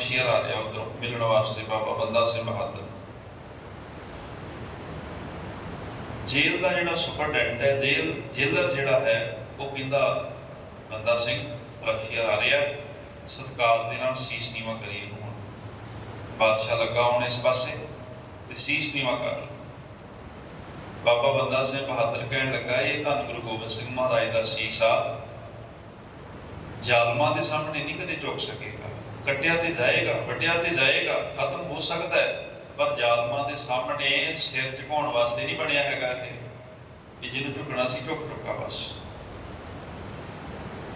ਫਰਕਸ਼ੀਅਰ ਆ ਰਿਹਾ ਉਧਰ, ਮਿਲਣ ਵਾਸਤੇ ਬਾਬਾ ਬੰਦਾ ਸਿੰਘ ਬਹਾਦਰ। ਜੇਲ੍ਹ ਦਾ ਜਿਹੜਾ ਸੁਪਰਡੈਂਟ ਹੈ, ਜੇਲ੍ਹ, ਜੇਲਰ ਜਿਹੜਾ ਹੈ, ਉਹ ਕਹਿੰਦਾ, ਬੰਦਾ ਸਿੰਘ ਫਰਕਸ਼ੀਅਰ ਆ ਰਿਹਾ, ਸਤਕਾਰ ਦੇ ਨਾਲ ਸੀਸ ਨੀਵਾ ਕਰੀ ਇਹਨੂੰ ਬਾਦਸ਼ਾਹ ਲੱਗਾ ਹੁਣ ਇਸ ਪਾਸੇ ਤੇ ਸੀਸ ਨੀਵਾ ਕਰ ਬਾਬਾ ਬੰਦਾ ਸਿੰਘ ਬਹਾਦਰ ਕਹਿਣ ਲੱਗਾ, ਇਹ ਧੰਨ ਗੁਰੂ ਗੋਬਿੰਦ ਸਿੰਘ ਮਹਾਰਾਜ ਦਾ ਸੀਸ ਆ। ਜ਼ਾਲਮਾਂ ਦੇ ਸਾਹਮਣੇ ਨਹੀਂ ਕਦੇ ਝੁਕ ਸਕੇਗਾ। ਕੱਟਿਆ ਤੇ ਜਾਏਗਾ ਵੱਡਿਆ ਤੇ ਜਾਏਗਾ, ਖਤਮ ਹੋ ਸਕਦਾ ਹੈ। ਪਰ ਜ਼ਾਲਮਾਂ ਦੇ ਸਾਹਮਣੇ ਸਿਰ ਝੁਕਾਉਣ ਵਾਸਤੇ ਨਹੀਂ ਬਣਿਆ ਹੈਗਾ ਇਹ। ਕਿ ਜਿਹਨੂੰ ਝੁਕਣਾ ਸੀ, ਝੁਕ ਚੁੱਕਾ ਬਸ।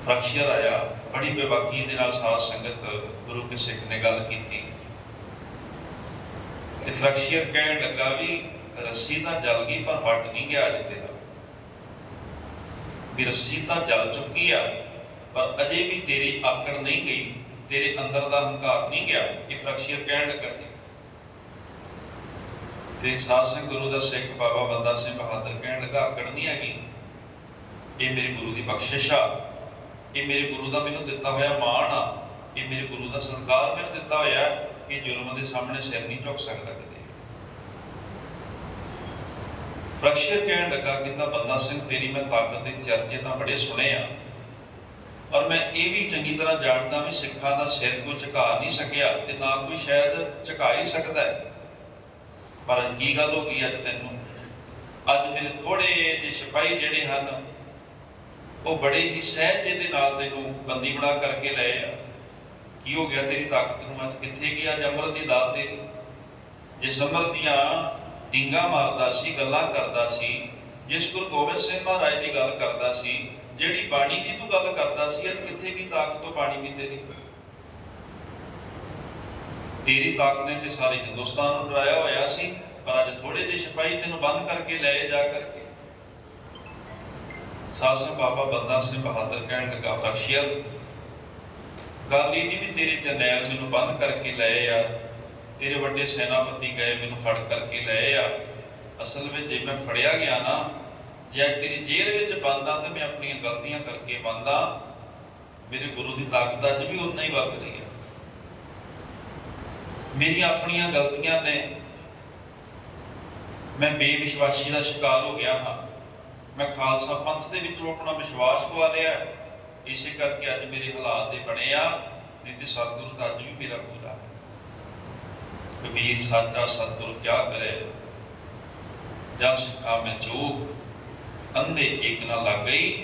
ਰਕਸ਼ੀਅਰ ਆਇਆ, ਬੜੀ ਬੇਬਾਕੀ ਦੇ ਨਾਲ ਸਾਧ ਸੰਗਤ ਗੁਰੂ ਕੇ ਸਿੱਖ ਨੇ ਗੱਲ ਕੀਤੀ। ਤੇ ਫਰਕਸ਼ੀਅਰ ਕਹਿਣ ਲੱਗਾ ਵੀ ਰੱਸੀ ਤਾਂ ਜਲ ਗਈ, ਪਰ ਵੱਟ ਨਹੀਂ ਗਿਆ ਅਜੇ ਤੇਰਾ। ਵੀ ਰੱਸੀ ਤਾਂ ਜਲ ਚੁੱਕੀ ਆ, ਪਰ ਅਜੇ ਵੀ ਤੇਰੀ ਆਕੜ ਨਹੀਂ ਗਈ। ਤੇਰੇ ਅੰਦਰ ਦਾ ਹੰਕਾਰ ਨਹੀਂ ਗਿਆ ਇਹ ਫਰਕਸ਼ੀਅਰ ਕਹਿਣ ਲੱਗਾ ਜੀ ਤੇ ਸਾਧ ਸਿੰਘ ਗੁਰੂ ਦਾ ਸਿੱਖ ਬਾਬਾ ਬੰਦਾ ਸਿੰਘ ਬਹਾਦਰ ਕਹਿਣ ਲੱਗਾ ਆਕੜ ਨਹੀਂ ਹੈਗੀ। ਇਹ ਮੇਰੇ ਗੁਰੂ ਦੀ ਬਖਸ਼ਿਸ਼ ਆ। ਇਹ ਮੇਰੇ ਗੁਰੂ ਦਾ ਮੈਨੂੰ ਦਿੱਤਾ ਹੋਇਆ ਮਾਣ ਆ। ਇਹ ਮੇਰੇ ਗੁਰੂ ਦਾ ਸੰਸਕਾਰ ਮੈਨੂੰ ਦਿੱਤਾ ਹੋਇਆ ਕਿ ਜ਼ੁਲਮ ਦੇ ਸਾਹਮਣੇ ਸਿਰ ਨਹੀਂ ਝੁਕ ਸਕਦਾ ਕਦੇ। ਫਰਕਸ਼ੀਅਰ ਕਹਿਣ ਲੱਗਾ ਕਹਿੰਦਾ ਬੰਦਾ ਸਿੰਘ ਤੇਰੀ ਮੈਂ ਤਾਕਤ ਦੇ ਚਰਚੇ ਤਾਂ ਬੜੇ ਸੁਣੇ ਆ। ਔਰ ਮੈਂ ਇਹ ਵੀ ਚੰਗੀ ਤਰ੍ਹਾਂ ਜਾਣਦਾ ਵੀ ਸਿੱਖਾਂ ਦਾ ਸਿਰ ਕੋਈ ਝੁਕਾ ਨਹੀਂ ਸਕਿਆ ਤੇ ਨਾ ਕੋਈ ਸ਼ਾਇਦ ਝੁਕਾ ਹੀ ਸਕਦਾ ਹੈ। ਪਰ ਕੀ ਗੱਲ ਹੋ ਗਈ ਅੱਜ ਤੈਨੂੰ? ਅੱਜ ਮੇਰੇ ਥੋੜੇ ਜਿਹੇ ਸਿਪਾਹੀ ਜਿਹੜੇ ਹਨ, ਉਹ ਬੜੇ ਹੀ ਸਹਿਜੇ ਦੇ ਨਾਲ ਤੈਨੂੰ ਬੰਦੀ ਬਣਾ ਕਰਕੇ ਲਏ ਆ। ਕੀ ਹੋ ਗਿਆ ਤੇਰੀ ਤਾਕਤ ਨੂੰ? ਅੱਜ ਕਿੱਥੇ ਗਿਆ ਅੱਜ ਅੰਮ੍ਰਿਤ ਦੀ ਦਾਤ ਤੇਰੀ ਜਿਸ ਅੰਮ੍ਰਿਤ ਦੀਆਂ ਡਿੰਗਾ ਮਾਰਦਾ ਸੀ, ਗੱਲਾਂ ਕਰਦਾ ਸੀ, ਜਿਸ ਗੁਰੂ ਗੋਬਿੰਦ ਸਿੰਘ ਮਹਾਰਾਜ ਦੀ ਗੱਲ ਕਰਦਾ ਸੀ ਜਿਹੜੀ ਬਾਣੀ ਦੀ ਤੂੰ ਗੱਲ ਕਰਦਾ ਸੀ, ਅੱਜ ਕਿੱਥੇ ਗਈ ਤਾਕਤ ਤੋਂ ਬਾਣੀ ਦੀ ਤੇਰੀ ਤੇਰੀ ਤਾਕਤ ਨੇ ਤੇ ਸਾਰੇ ਹਿੰਦੁਸਤਾਨ ਨੂੰ ਡਰਾਇਆ ਹੋਇਆ ਸੀ, ਪਰ ਅੱਜ ਥੋੜੇ ਜਿਹੇ ਸਿਪਾਹੀ ਤੈਨੂੰ ਬੰਦ ਕਰਕੇ ਲਏ ਜਾ ਕਰਕੇ। ਸਾਸਨ ਬਾਬਾ ਬੰਦਾ ਸਿੰਘ ਬਹਾਦਰ ਕਹਿਣ ਲੱਗਾ ਫਰਸ਼ੀਅਰ ਗੱਲ ਇਹ ਨਹੀਂ ਵੀ ਤੇਰੇ ਜਰਨੈਲ ਮੈਨੂੰ ਬੰਦ ਕਰਕੇ ਲਏ ਆ, ਤੇਰੇ ਵੱਡੇ ਸੈਨਾਪਤੀ ਗਏ ਮੈਨੂੰ ਫੜ ਕਰਕੇ ਲਏ ਆ। ਅਸਲ ਵਿੱਚ ਜੇ ਮੈਂ ਫੜਿਆ ਗਿਆ ਨਾ ਜੇ ਤੇਰੀ ਜੇਲ੍ਹ ਵਿੱਚ ਬੰਦਾ ਤਾਂ ਮੈਂ ਆਪਣੀਆਂ ਗਲਤੀਆਂ ਕਰਕੇ ਬੰਦਾ ਮੇਰੇ ਗੁਰੂ ਦੀ ਤਾਕਤ ਅੱਜ ਵੀ ਉਨਾ ਹੀ ਵਰਤ ਰਹੀ ਹੈ ਮੇਰੀਆਂ ਆਪਣੀਆਂ ਗਲਤੀਆਂ ਨੇ ਮੈਂ ਬੇਵਿਸ਼ਵਾਸੀ ਦਾ ਸ਼ਿਕਾਰ ਹੋ ਗਿਆ ਹਾਂ। ਮੈਂ ਖਾਲਸਾ ਪੰਥ ਦੇ ਵਿੱਚੋਂ ਆਪਣਾ ਵਿਸ਼ਵਾਸ ਗਵਾ ਲਿਆ ਇਸੇ ਕਰਕੇ ਅੱਜ ਮੇਰੇ ਹਾਲਾਤ ਦੇ ਬਣੇ ਆ, ਨਹੀਂ ਤੇ ਸਤਿਗੁਰੂ ਦਾ ਅੱਜ ਵੀ ਮੇਰਾ ਪੂਰਾ ਹੈ। ਕਬੀਰ, ਸਾਚਾ ਸਤਿਗੁਰੂ ਕਿਆ ਕਰੇ? ਜਦ ਸਿੱਖਾ ਮੈਂ ਚੂਕ ਅੰਧੇ ਇੱਕ ਨਾ ਲੱਗ ਗਈ।